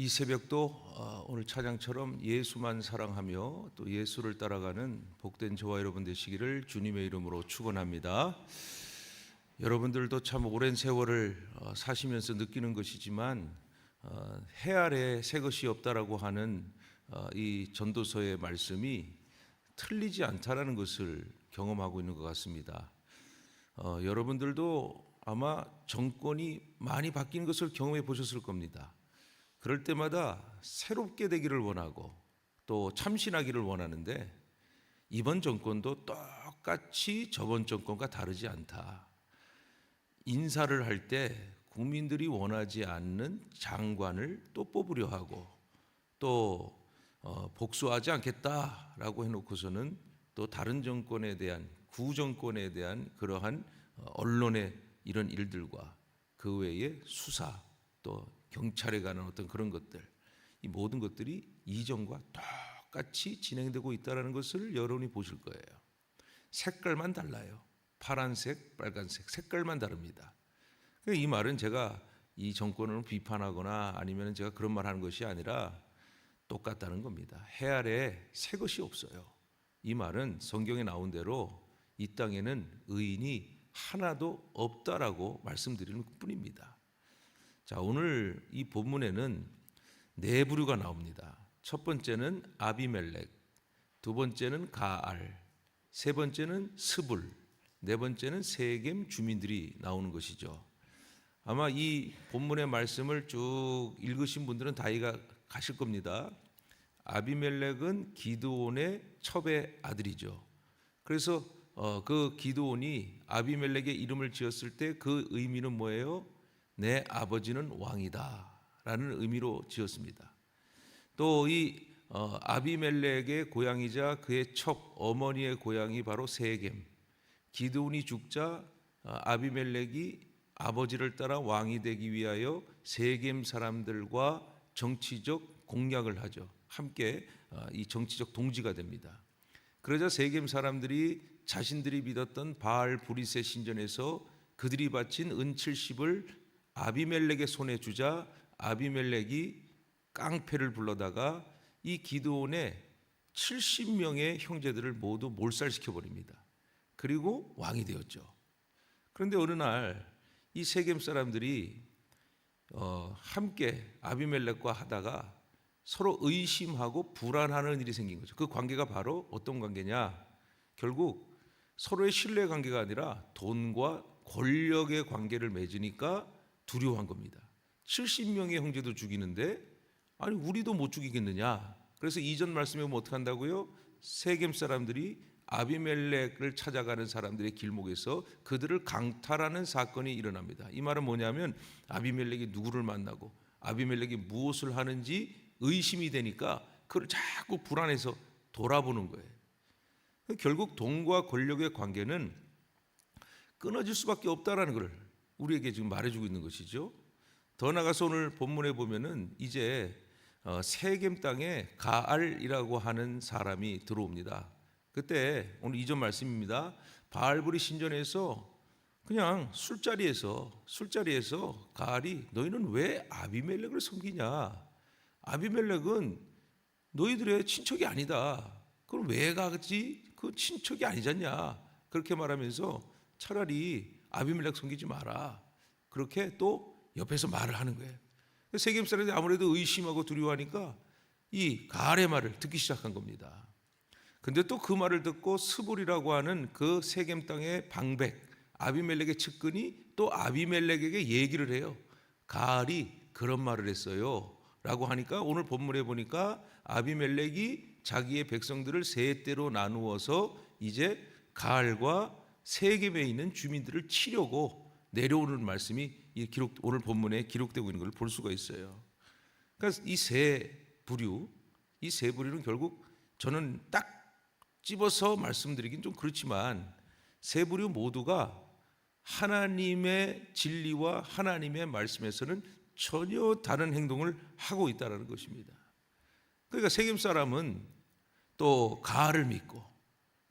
이 새벽도 어, 오늘 차장처럼 예수만 사랑하며 또 예수를 따라가는 복된 저와 여러분 되시기를 주님의 이름으로 축원합니다. 여러분들도 참 오랜 세월을 어, 사시면서 느끼는 것이지만 어, 해 아래 새 것이 없다라고 하는 어, 이 전도서의 말씀이 틀리지 않다라는 것을 경험하고 있는 것 같습니다. 어, 여러분들도 아마 정권이 많이 바뀐 것을 경험해 보셨을 겁니다. 그럴 때마다 새롭게 되기를 원하고 또 참신하기를 원하는데 이번 정권도 똑같이 저번 정권과 다르지 않다. 인사를 할 때 국민들이 원하지 않는 장관을 또 뽑으려 하고 또 어, 복수하지 않겠다라고 해놓고서는 또 다른 정권에 대한 구정권에 대한 그러한 어, 언론의 이런 일들과 그 외에 수사 또 경찰에 관한 어떤 그런 것들 이 모든 것들이 이전과 똑같이 진행되고 있다는 것을 여러분이 보실 거예요. 색깔만 달라요. 파란색, 빨간색 색깔만 다릅니다. 그러니까 이 말은 제가 이 정권을 비판하거나 아니면 제가 그런 말 하는 것이 아니라 똑같다는 겁니다. 해 아래 새 것이 없어요. 이 말은 성경에 나온 대로 이 땅에는 의인이 하나도 없다라고 말씀드리는 뿐입니다. 자, 오늘 이 본문에는 네 부류가 나옵니다. 첫 번째는 아비멜렉, 두 번째는 가알, 세 번째는 스불, 네 번째는 세겜 주민들이 나오는 것이죠. 아마 이 본문의 말씀을 쭉 읽으신 분들은 다 이해가 가실 겁니다. 아비멜렉은 기드온의 첩의 아들이죠. 그래서 어, 그 기드온이 아비멜렉의 이름을 지었을 때 그 의미는 뭐예요? 내 아버지는 왕이다라는 의미로 지었습니다. 또이 어, 아비멜렉의 고향이자 그의 첩 어머니의 고향이 바로 세겜. 기드온이 죽자 어, 아비멜렉이 아버지를 따라 왕이 되기 위하여 세겜 사람들과 정치적 공약을 하죠. 함께 어, 이 정치적 동지가 됩니다. 그러자 세겜 사람들이 자신들이 믿었던 바알 브리세 신전에서 그들이 바친 은 70을 아비멜렉의 손에 주자 아비멜렉이 깡패를 불러다가 이 기드온의 70명의 형제들을 모두 몰살시켜 버립니다. 그리고 왕이 되었죠. 그런데 어느 날 이 세겜 사람들이 어, 함께 아비멜렉과 하다가 서로 의심하고 불안하는 일이 생긴 거죠. 그 관계가 바로 어떤 관계냐? 결국 서로의 신뢰 관계가 아니라 돈과 권력의 관계를 맺으니까 두려워한 겁니다. 70명의 형제도 죽이는데 아니 우리도 못 죽이겠느냐? 그래서 이전 말씀에 보면 어떻게 한다고요? 세겜 사람들이 아비멜렉을 찾아가는 사람들의 길목에서 그들을 강탈하는 사건이 일어납니다. 이 말은 뭐냐면 아비멜렉이 누구를 만나고 아비멜렉이 무엇을 하는지 의심이 되니까 그걸 자꾸 불안해서 돌아보는 거예요. 결국 돈과 권력의 관계는 끊어질 수밖에 없다라는 것을 우리에게 지금 말해주고 있는 것이죠. 더 나가서 오늘 본문에 보면은 이제 어, 세겜 땅에 가알이라고 하는 사람이 들어옵니다. 그때 오늘 이전 말씀입니다. 바알브리 신전에서 그냥 술자리에서 술자리에서 가알이 너희는 왜 아비멜렉을 섬기냐? 아비멜렉은 너희들의 친척이 아니다. 그럼 왜 가지? 그 친척이 아니잖냐? 그렇게 말하면서 차라리 아비멜렉 섬기지 마라. 그렇게 또 옆에서 말을 하는 거예요. 세겜 사람들이 아무래도 의심하고 두려워하니까 이 가알의 말을 듣기 시작한 겁니다. 근데 또 그 말을 듣고 스불이라고 하는 그 세겜 땅의 방백 아비멜렉의 측근이 또 아비멜렉에게 얘기를 해요. 가알이 그런 말을 했어요. 라고 하니까 오늘 본문에 보니까 아비멜렉이 자기의 백성들을 세 대로 나누어서 이제 가알과 세겜에 있는 주민들을 치려고 내려오는 말씀이 이 기록 오늘 본문에 기록되고 있는 걸 볼 수가 있어요. 그러니까 이 세 부류, 이 세 부류는 결국 저는 딱 집어서 말씀드리긴 좀 그렇지만 세 부류 모두가 하나님의 진리와 하나님의 말씀에서는 전혀 다른 행동을 하고 있다는 것입니다. 그러니까 세겜 사람은 또 가알을 믿고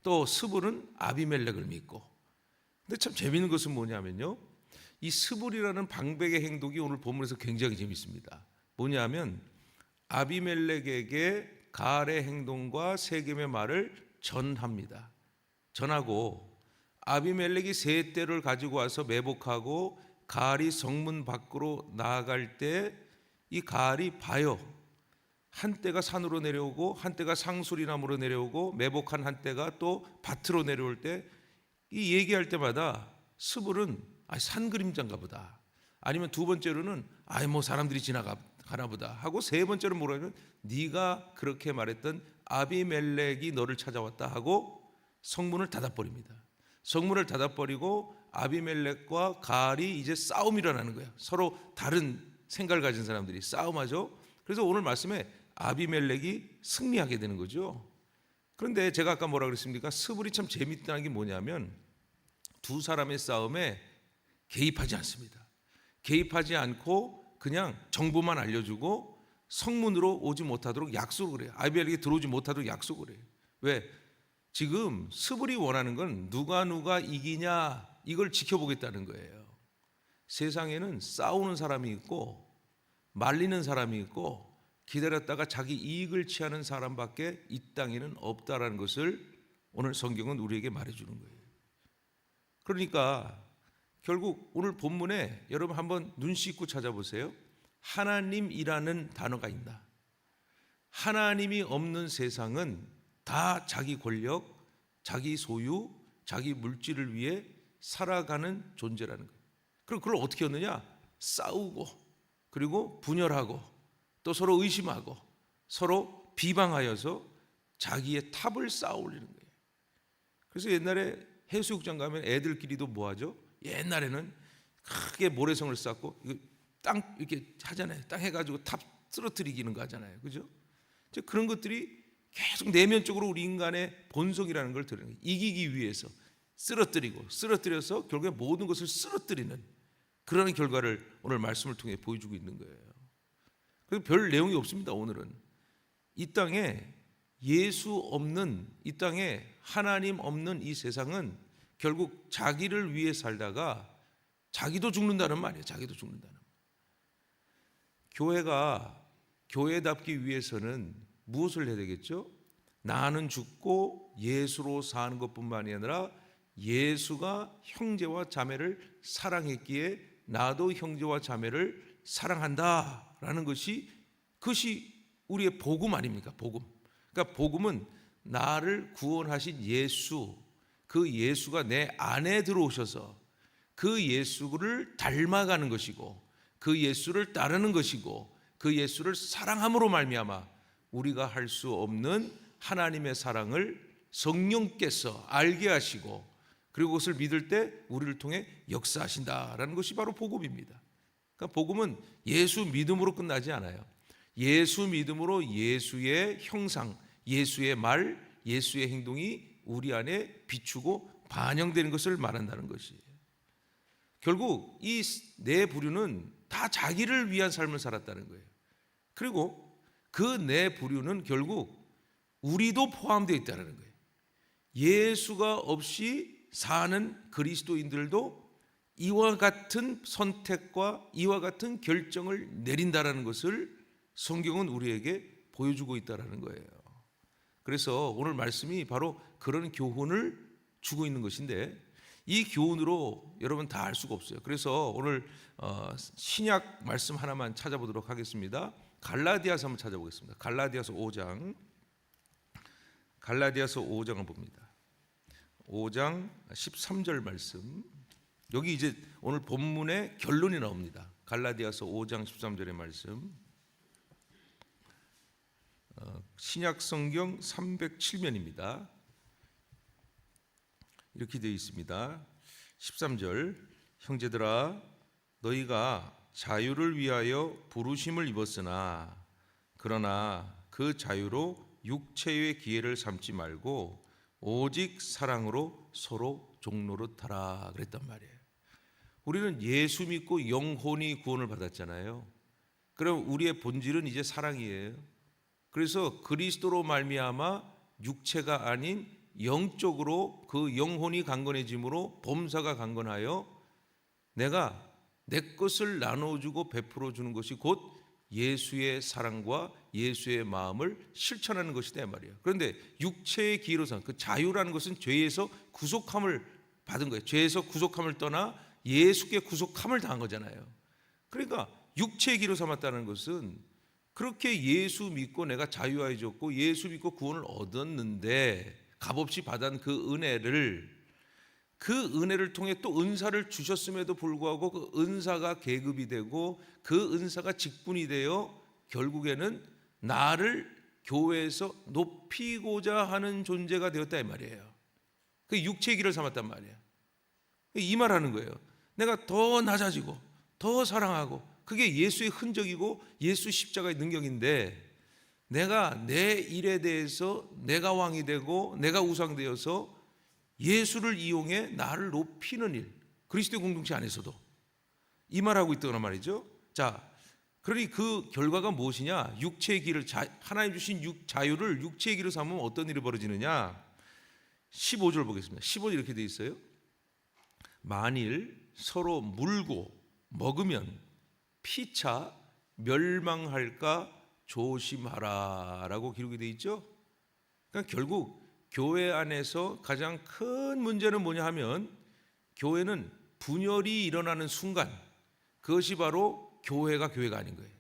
또 스불은 아비멜렉을 믿고 근데 참 재미있는 것은 뭐냐면요. 이 스불이라는 방백의 행동이 오늘 본문에서 굉장히 재밌습니다. 뭐냐면 아비멜렉에게 가알의 행동과 세겜의 말을 전합니다. 전하고 아비멜렉이 세 떼를 가지고 와서 매복하고 가알이 성문 밖으로 나아갈 때 이 가알이 봐요. 한 떼가 산으로 내려오고 한 떼가 상수리나무로 내려오고 매복한 한 떼가 또 밭으로 내려올 때 이 얘기할 때마다 스불은 아, 산 그림자인가 보다. 아니면 두 번째로는 아이 뭐 사람들이 지나가나 보다 하고 세 번째로 뭐라면 네가 그렇게 말했던 아비멜렉이 너를 찾아왔다 하고 성문을 닫아버립니다. 성문을 닫아버리고 아비멜렉과 가알이 이제 싸움이 일어나는 거예요. 서로 다른 생각을 가진 사람들이 싸움하죠. 그래서 오늘 말씀에 아비멜렉이 승리하게 되는 거죠. 그런데 제가 아까 뭐라 그랬습니까? 스불이 참 재밌다는 게 뭐냐면 두 사람의 싸움에 개입하지 않습니다. 개입하지 않고 그냥 정보만 알려주고 성문으로 오지 못하도록 약속을 해요. 아비멜렉이 들어오지 못하도록 약속을 해요. 왜? 지금 스불이 원하는 건 누가 누가 이기냐 이걸 지켜보겠다는 거예요. 세상에는 싸우는 사람이 있고 말리는 사람이 있고 기다렸다가 자기 이익을 취하는 사람밖에 이 땅에는 없다라는 것을 오늘 성경은 우리에게 말해주는 거예요. 그러니까 결국 오늘 본문에 여러분 한번 눈 씻고 찾아보세요. 하나님이라는 단어가 있다. 하나님이 없는 세상은 다 자기 권력, 자기 소유, 자기 물질을 위해 살아가는 존재라는 거예요. 그럼 그걸 어떻게 얻느냐? 싸우고 그리고 분열하고 또 서로 의심하고 서로 비방하여서 자기의 탑을 쌓아 올리는 거예요. 그래서 옛날에 해수욕장 가면 애들끼리도 뭐 하죠? 옛날에는 크게 모래성을 쌓고 땅 이렇게 하잖아요. 땅 해가지고 탑 쓰러뜨리기는 거 하잖아요. 그죠? 그런 것들이 계속 내면적으로 우리 인간의 본성이라는 걸 거예요. 이기기 위해서 쓰러뜨리고 쓰러뜨려서 결국에 모든 것을 쓰러뜨리는 그런 결과를 오늘 말씀을 통해 보여주고 있는 거예요. 그래서 별 내용이 없습니다. 오늘은 이 땅에 예수 없는 이 땅에 하나님 없는 이 세상은 결국 자기를 위해 살다가 자기도 죽는다는 말이에요. 자기도 죽는다는 말. 교회가 교회답기 위해서는 무엇을 해야 되겠죠? 나는 죽고 예수로 사는 것뿐만이 아니라 예수가 형제와 자매를 사랑했기에 나도 형제와 자매를 사랑한다 라는 것이 그것이 우리의 복음 아닙니까? 복음. 그러니까 복음은 나를 구원하신 예수 그 예수가 내 안에 들어오셔서 그 예수를 닮아가는 것이고 그 예수를 따르는 것이고 그 예수를 사랑함으로 말미암아 우리가 할 수 없는 하나님의 사랑을 성령께서 알게 하시고 그리고 그것을 믿을 때 우리를 통해 역사하신다라는 것이 바로 복음입니다. 그러니까 복음은 예수 믿음으로 끝나지 않아요. 예수 믿음으로 예수의 형상, 예수의 말, 예수의 행동이 우리 안에 비추고 반영되는 것을 말한다는 것이에요. 결국 이 네 부류는 다 자기를 위한 삶을 살았다는 거예요. 그리고 그 네 부류는 결국 우리도 포함되어 있다는 거예요. 예수가 없이 사는 그리스도인들도 이와 같은 선택과 이와 같은 결정을 내린다라는 것을 성경은 우리에게 보여주고 있다라는 거예요. 그래서 오늘 말씀이 바로 그런 교훈을 주고 있는 것인데 이 교훈으로 여러분 다 알 수가 없어요. 그래서 오늘 어, 신약 말씀 하나만 찾아보도록 하겠습니다. 갈라디아서 한번 찾아보겠습니다. 갈라디아서 5장 갈라디아서 5장을 봅니다. 5장 13절 말씀. 여기 이제 오늘 본문의 결론이 나옵니다. 갈라디아서 5장 13절의 말씀. 어, 신약 성경 307면입니다. 이렇게 되어 있습니다. 13절 형제들아 너희가 자유를 위하여 부르심을 입었으나 그러나 그 자유로 육체의 기회를 삼지 말고 오직 사랑으로 서로 종노릇하라 그랬단 말이에요. 우리는 예수 믿고 영혼이 구원을 받았잖아요. 그럼 우리의 본질은 이제 사랑이에요. 그래서 그리스도로 말미암아 육체가 아닌 영적으로 그 영혼이 강건해짐으로 범사가 강건하여 내가 내 것을 나눠주고 베풀어 주는 것이 곧 예수의 사랑과 예수의 마음을 실천하는 것이다 이 말이에요. 그런데 육체의 기로선 그 자유라는 것은 죄에서 구속함을 받은 거예요. 죄에서 구속함을 떠나 예수께 구속함을 당한 거잖아요. 그러니까 육체의 기로 삼았다는 것은 그렇게 예수 믿고 내가 자유하여졌고 예수 믿고 구원을 얻었는데 값없이 받은 그 은혜를 그 은혜를 통해 또 은사를 주셨음에도 불구하고 그 은사가 계급이 되고 그 은사가 직분이 되어 결국에는 나를 교회에서 높이고자 하는 존재가 되었다 이 말이에요. 그 육체의 길을 삼았단 말이에요. 이 말하는 거예요. 내가 더 낮아지고 더 사랑하고 그게 예수의 흔적이고 예수 십자가의 능력인데 내가 내 일에 대해서 내가 왕이 되고 내가 우상되어서 예수를 이용해 나를 높이는 일 그리스도의 공동체 안에서도 이 말하고 있더란 말이죠. 자, 그러니 그 결과가 무엇이냐? 육체의 길을 자, 하나님 주신 육, 자유를 육체의 길을 삼으면 어떤 일이 벌어지느냐? 15절 보겠습니다. 15절 이렇게 돼 있어요. 만일 서로 물고 먹으면 피차 멸망할까 조심하라 라고 기록이 돼 있죠. 그러니까 결국 교회 안에서 가장 큰 문제는 뭐냐 하면 교회는 분열이 일어나는 순간 그것이 바로 교회가 교회가 아닌 거예요.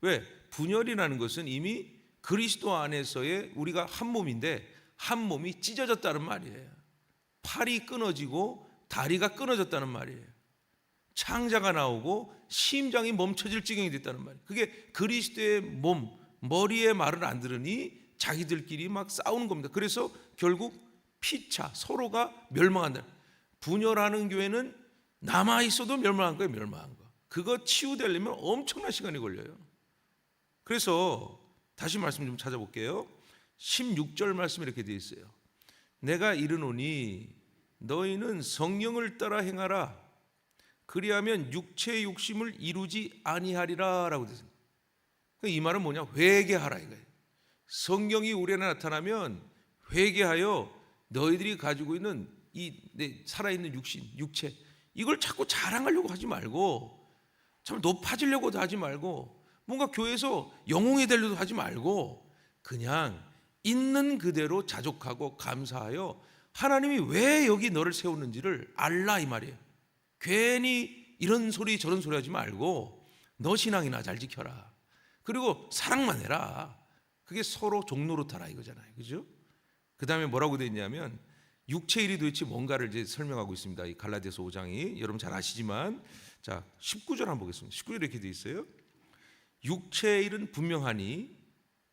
왜? 분열이라는 것은 이미 그리스도 안에서의 우리가 한 몸인데 한 몸이 찢어졌다는 말이에요. 팔이 끊어지고 다리가 끊어졌다는 말이에요. 창자가 나오고 심장이 멈춰질 지경이 됐다는 말이에요. 그게 그리스도의 몸, 머리의 말을 안 들으니 자기들끼리 막 싸우는 겁니다. 그래서 결국 피차 서로가 멸망한다. 분열하는 교회는 남아 있어도 멸망한 거예요, 멸망한 거. 그거 치유되려면 엄청난 시간이 걸려요. 그래서 다시 말씀 좀 찾아볼게요. 16절 말씀 이렇게 되어 있어요. 내가 이르노니 너희는 성령을 따라 행하라. 그리하면 육체의 욕심을 이루지 아니하리라라고 되어 있습니다. 이 말은 뭐냐? 회개하라 이거예요. 성령이 우리 안에 나타나면 회개하여 너희들이 가지고 있는 이 살아있는 육신, 육체 이걸 자꾸 자랑하려고 하지 말고 참 높아지려고도 하지 말고 뭔가 교회에서 영웅이 되려고 하지 말고 그냥 있는 그대로 자족하고 감사하여 하나님이 왜 여기 너를 세웠는지를 알라 이 말이에요. 괜히 이런 소리 저런 소리 하지 말고 너 신앙이나 잘 지켜라. 그리고 사랑만 해라. 그게 서로 종로로 타라 이거잖아요. 그죠? 그 다음에 뭐라고 되어 있냐면 육체 일이 도대체 뭔가를 이제 설명하고 있습니다. 이 갈라디아서 5장이 여러분 잘 아시지만 자 19절 한번 보겠습니다. 19절 이렇게 되어 있어요. 육체의 일은 분명하니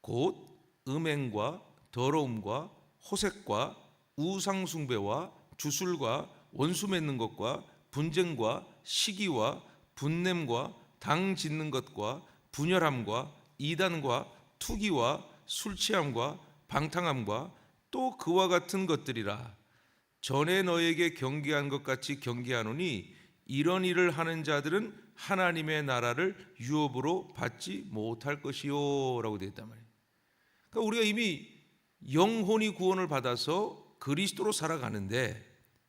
곧 음행과 더러움과 호색과 우상숭배와 주술과 원수 맺는 것과 분쟁과 시기와 분냄과 당 짓는 것과 분열함과 이단과 투기와 술 취함과 방탕함과 또 그와 같은 것들이라 전에 너에게 경계한 것 같이 경계하노니 이런 일을 하는 자들은 하나님의 나라를 유업으로 받지 못할 것이요라고 되어 있단 말이에요. 그러니까 우리가 이미 영혼이 구원을 받아서 그리스도로 살아가는데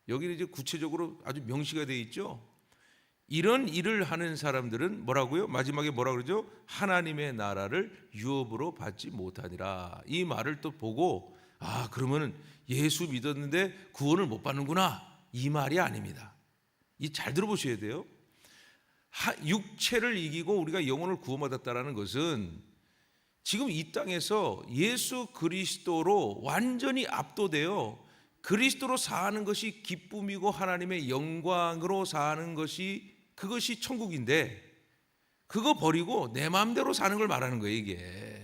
여기는 이제 구체적으로 아주 명시가 되어 있죠. 이런 일을 하는 사람들은 뭐라고요? 마지막에 뭐라 그러죠? 하나님의 나라를 유업으로 받지 못하니라. 이 말을 또 보고 아, 그러면은 예수 믿었는데 구원을 못 받는구나. 이 말이 아닙니다. 이 잘 들어보셔야 돼요. 육체를 이기고 우리가 영혼을 구원받았다라는 것은 지금 이 땅에서 예수 그리스도로 완전히 압도되어 그리스도로 사는 것이 기쁨이고 하나님의 영광으로 사는 것이 그것이 천국인데 그거 버리고 내 마음대로 사는 걸 말하는 거예요, 이게.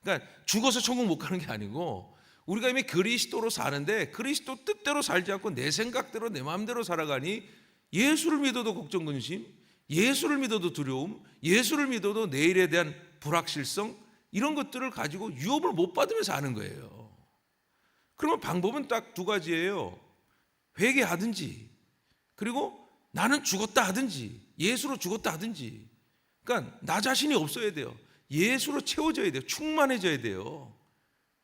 그러니까 죽어서 천국 못 가는 게 아니고 우리가 이미 그리스도로 사는데 그리스도 뜻대로 살지 않고 내 생각대로 내 마음대로 살아가니 예수를 믿어도 걱정 근심, 예수를 믿어도 두려움, 예수를 믿어도 내일에 대한 불확실성 이런 것들을 가지고 유업을 못 받으면서 사는 거예요. 그러면 방법은 딱 두 가지예요. 회개하든지 그리고 나는 죽었다 하든지 예수로 죽었다 하든지 그러니까 나 자신이 없어야 돼요. 예수로 채워져야 돼요. 충만해져야 돼요.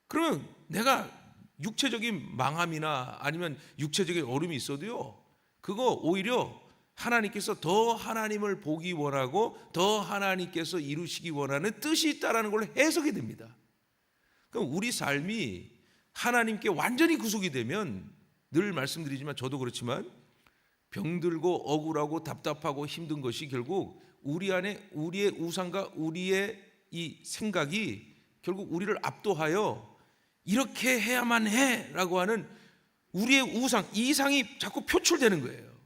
그러면 내가 육체적인 망함이나 아니면 육체적인 어려움이 있어도요. 그거 오히려 하나님께서 더 하나님을 보기 원하고 더 하나님께서 이루시기 원하는 뜻이 있다라는 걸 해석이 됩니다. 그럼 우리 삶이 하나님께 완전히 구속이 되면 늘 말씀드리지만 저도 그렇지만 병들고 억울하고 답답하고 힘든 것이 결국 우리 안에 우리의 우상과 우리의 이 생각이 결국 우리를 압도하여 이렇게 해야만 해라고 하는 우리의 우상, 이상이 자꾸 표출되는 거예요.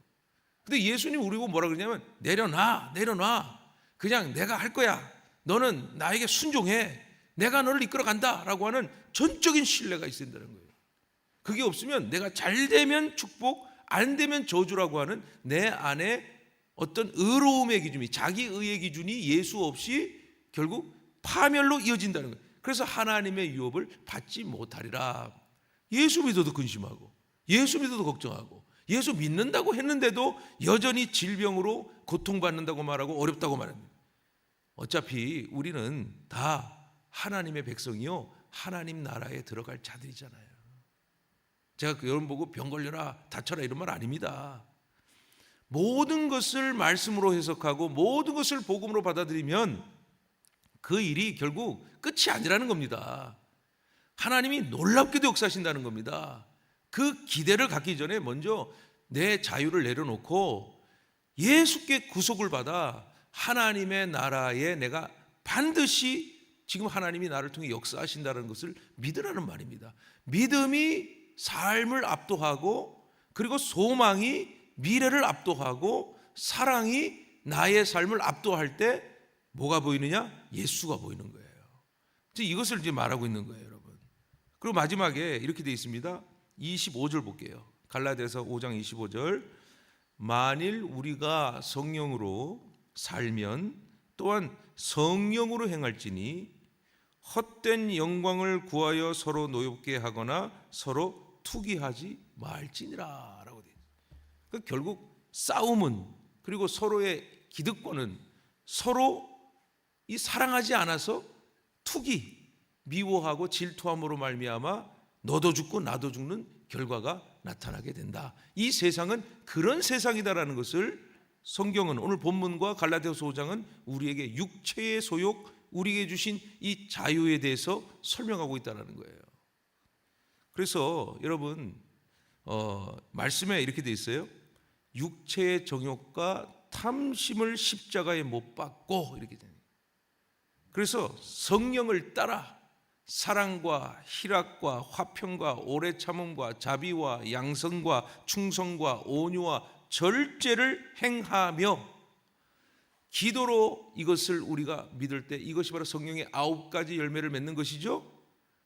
근데 예수님 우리고 뭐라 그러냐면 내려놔, 내려놔. 그냥 내가 할 거야. 너는 나에게 순종해. 내가 너를 이끌어 간다라고 하는 전적인 신뢰가 있어야 된다는 거예요. 그게 없으면 내가 잘 되면 축복, 안 되면 저주라고 하는 내 안에 어떤 의로움의 기준이 자기 의의 기준이 예수 없이 결국 파멸로 이어진다는 거예요. 그래서 하나님의 유업을 받지 못하리라. 예수 믿어도 근심하고 예수 믿어도 걱정하고 예수 믿는다고 했는데도 여전히 질병으로 고통받는다고 말하고 어렵다고 말합니다. 어차피 우리는 다 하나님의 백성이요 하나님 나라에 들어갈 자들이잖아요. 제가 그 여러분 보고 병 걸려라 다쳐라 이런 말 아닙니다. 모든 것을 말씀으로 해석하고 모든 것을 복음으로 받아들이면 그 일이 결국 끝이 아니라는 겁니다. 하나님이 놀랍게도 역사하신다는 겁니다. 그 기대를 갖기 전에 먼저 내 자유를 내려놓고 예수께 구속을 받아 하나님의 나라에 내가 반드시 지금 하나님이 나를 통해 역사하신다는 것을 믿으라는 말입니다. 믿음이 삶을 압도하고 그리고 소망이 미래를 압도하고 사랑이 나의 삶을 압도할 때 뭐가 보이느냐? 예수가 보이는 거예요. 이것을 이제 말하고 있는 거예요, 여러분. 그리고 마지막에 이렇게 되어 있습니다. 25절 볼게요. 갈라디아서 5장 25절. 만일 우리가 성령으로 살면 또한 성령으로 행할지니 헛된 영광을 구하여 서로 노엽게 하거나 서로 투기하지 말지니라라고 돼. 그 결국 싸움은 그리고 서로의 기득권은 서로 이 사랑하지 않아서 투기, 미워하고 질투함으로 말미암아 너도 죽고 나도 죽는 결과가 나타나게 된다. 이 세상은 그런 세상이다라는 것을 성경은 오늘 본문과 갈라디아서 5장은 우리에게 육체의 소욕, 우리에게 주신 이 자유에 대해서 설명하고 있다는 거예요. 그래서 여러분 어, 말씀에 이렇게 돼 있어요. 육체의 정욕과 탐심을 십자가에 못 박고 이렇게 되는. 그래서 성령을 따라 사랑과 희락과 화평과 오래 참음과 자비와 양성과 충성과 온유와 절제를 행하며 기도로 이것을 우리가 믿을 때 이것이 바로 성령의 아홉 가지 열매를 맺는 것이죠.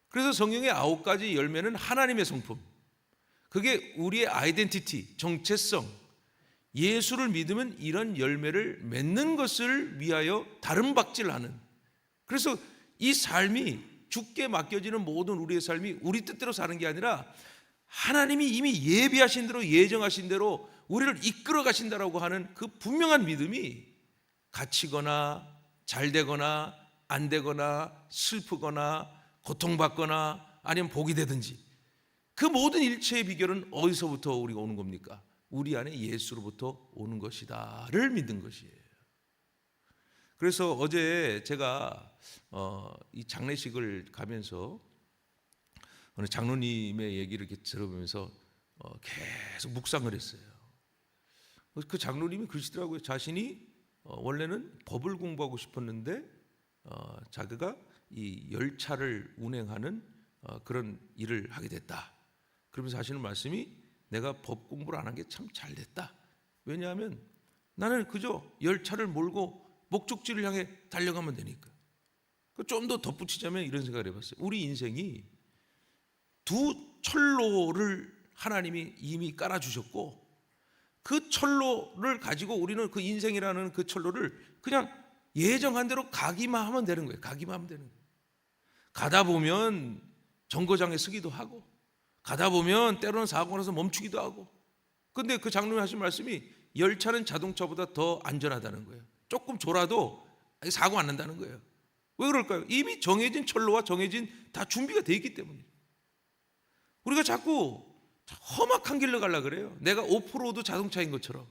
그래서 성령의 아홉 가지 열매는 하나님의 성품. 그게 우리의 아이덴티티, 정체성. 예수를 믿으면 이런 열매를 맺는 것을 위하여 다른 박질하는. 그래서 이 삶이 죽게 맡겨지는 모든 우리의 삶이 우리 뜻대로 사는 게 아니라 하나님이 이미 예비하신 대로 예정하신 대로 우리를 이끌어 가신다라고 하는 그 분명한 믿음이 갇히거나 잘 되거나 안 되거나 슬프거나 고통받거나 아니면 복이 되든지 그 모든 일체의 비결은 어디서부터 우리가 오는 겁니까? 우리 안에 예수로부터 오는 것이다를 믿는 것이에요. 그래서 어제 제가 어, 이 장례식을 가면서 어느 장로님의 얘기를 이렇게 들어보면서 어, 계속 묵상을 했어요. 그 장로님이 그러시더라고요. 자신이 어, 원래는 법을 공부하고 싶었는데 어, 자기가 이 열차를 운행하는 어, 그런 일을 하게 됐다. 그러면서 하시는 말씀이 내가 법 공부를 안 한 게 참 잘 됐다. 왜냐하면 나는 그저 열차를 몰고 목적지를 향해 달려가면 되니까. 그좀더 덧붙이자면 이런 생각을 해봤어요. 우리 인생이 두 철로를 하나님이 이미 깔아주셨고 그 철로를 가지고 우리는 그 인생이라는 그 철로를 그냥 예정한 대로 가기만 하면 되는 거예요. 가기만 하면 되는 거예요. 가다 보면 정거장에 서기도 하고 가다 보면 때로는 사고 나서 멈추기도 하고 근데 그 장로님 하신 말씀이 열차는 자동차보다 더 안전하다는 거예요. 조금 졸아도 사고 안 난다는 거예요. 왜 그럴까요? 이미 정해진 철로와 정해진 다 준비가 돼 있기 때문에. 우리가 자꾸 험악한 길로 가려 그래요. 내가 오프로드 자동차인 것처럼.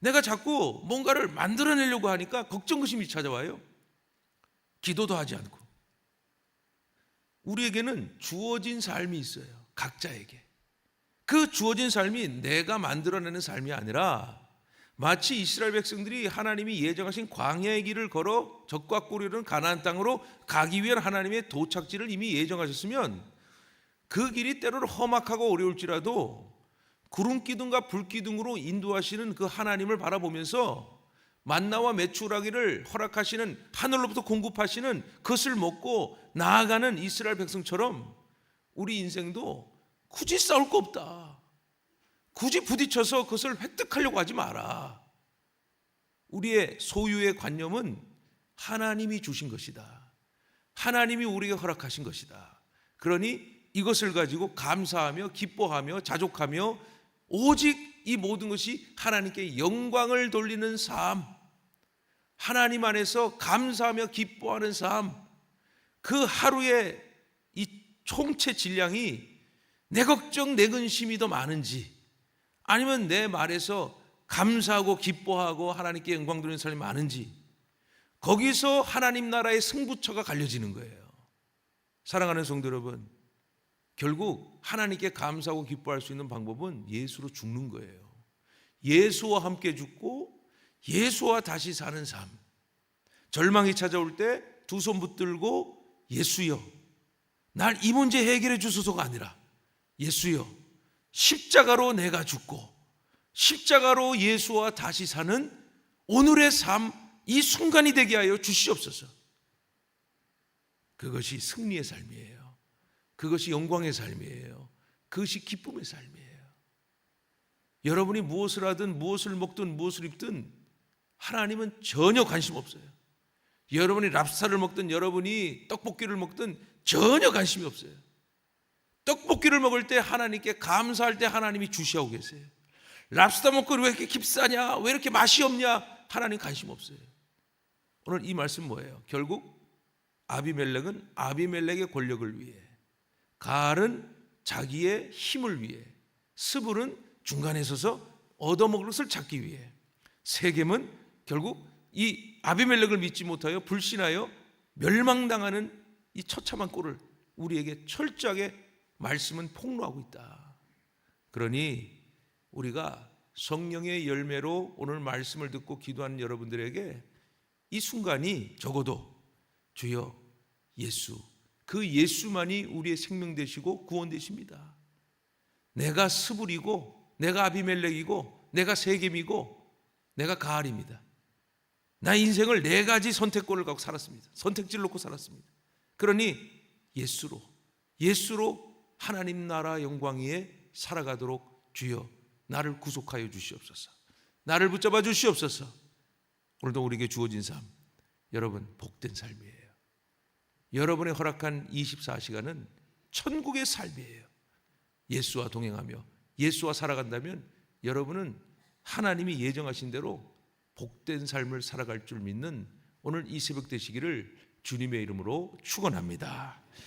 내가 자꾸 뭔가를 만들어내려고 하니까 걱정 의심이 찾아와요. 기도도 하지 않고. 우리에게는 주어진 삶이 있어요. 각자에게. 그 주어진 삶이 내가 만들어내는 삶이 아니라 마치 이스라엘 백성들이 하나님이 예정하신 광야의 길을 걸어 적과 꿀이는 가나안 땅으로 가기 위한 하나님의 도착지를 이미 예정하셨으면 그 길이 때로는 험악하고 어려울지라도 구름 기둥과 불 기둥으로 인도하시는 그 하나님을 바라보면서 만나와 매출하기를 허락하시는 하늘로부터 공급하시는 그것을 먹고 나아가는 이스라엘 백성처럼 우리 인생도 굳이 싸울 거 없다. 굳이 부딪혀서 그것을 획득하려고 하지 마라. 우리의 소유의 관념은 하나님이 주신 것이다. 하나님이 우리에게 허락하신 것이다. 그러니 이것을 가지고 감사하며 기뻐하며 자족하며 오직 이 모든 것이 하나님께 영광을 돌리는 삶, 하나님 안에서 감사하며 기뻐하는 삶, 그 하루의 이 총체 질량이 내 걱정, 내 근심이 더 많은지, 아니면 내 말에서 감사하고 기뻐하고 하나님께 영광 돌리는 사람이 많은지, 거기서 하나님 나라의 승부처가 갈려지는 거예요. 사랑하는 성도 여러분, 결국 하나님께 감사하고 기뻐할 수 있는 방법은 예수로 죽는 거예요. 예수와 함께 죽고 예수와 다시 사는 삶. 절망이 찾아올 때 두 손 붙들고 예수여, 날 이 문제 해결해 주소서가 아니라 예수여, 십자가로 내가 죽고 십자가로 예수와 다시 사는 오늘의 삶, 이 순간이 되게 하여 주시옵소서. 그것이 승리의 삶이에요. 그것이 영광의 삶이에요. 그것이 기쁨의 삶이에요. 여러분이 무엇을 하든 무엇을 먹든 무엇을 입든 하나님은 전혀 관심 없어요. 여러분이 랍스타를 먹든 여러분이 떡볶이를 먹든 전혀 관심이 없어요. 떡볶이를 먹을 때 하나님께 감사할 때 하나님이 주시하고 계세요. 랍스타 먹고 왜 이렇게 깁싸냐? 왜 이렇게 맛이 없냐? 하나님 관심 없어요. 오늘 이 말씀 뭐예요? 결국 아비멜렉은 아비멜렉의 권력을 위해 가알은 자기의 힘을 위해 스불은 중간에 서서 얻어먹을 것을 찾기 위해 세겜은 결국 이 아비멜렉을 믿지 못하여 불신하여 멸망당하는 이 처참한 꼴을 우리에게 철저하게 말씀은 폭로하고 있다. 그러니 우리가 성령의 열매로 오늘 말씀을 듣고 기도하는 여러분들에게 이 순간이 적어도 주여 예수 그 예수만이 우리의 생명 되시고 구원 되십니다. 내가 스불이고 내가 아비멜렉이고 내가 세겜이고 내가 가알입니다. 나 인생을 네 가지 선택권을 갖고 살았습니다. 선택지를 놓고 살았습니다. 그러니 예수로 예수로 하나님 나라 영광 위에 살아가도록 주여 나를 구속하여 주시옵소서. 나를 붙잡아 주시옵소서. 오늘도 우리에게 주어진 삶 여러분 복된 삶이에요. 여러분의 허락한 24시간은 천국의 삶이에요. 예수와 동행하며 예수와 살아간다면 여러분은 하나님이 예정하신 대로 복된 삶을 살아갈 줄 믿는 오늘 이 새벽 되시기를 주님의 이름으로 축원합니다.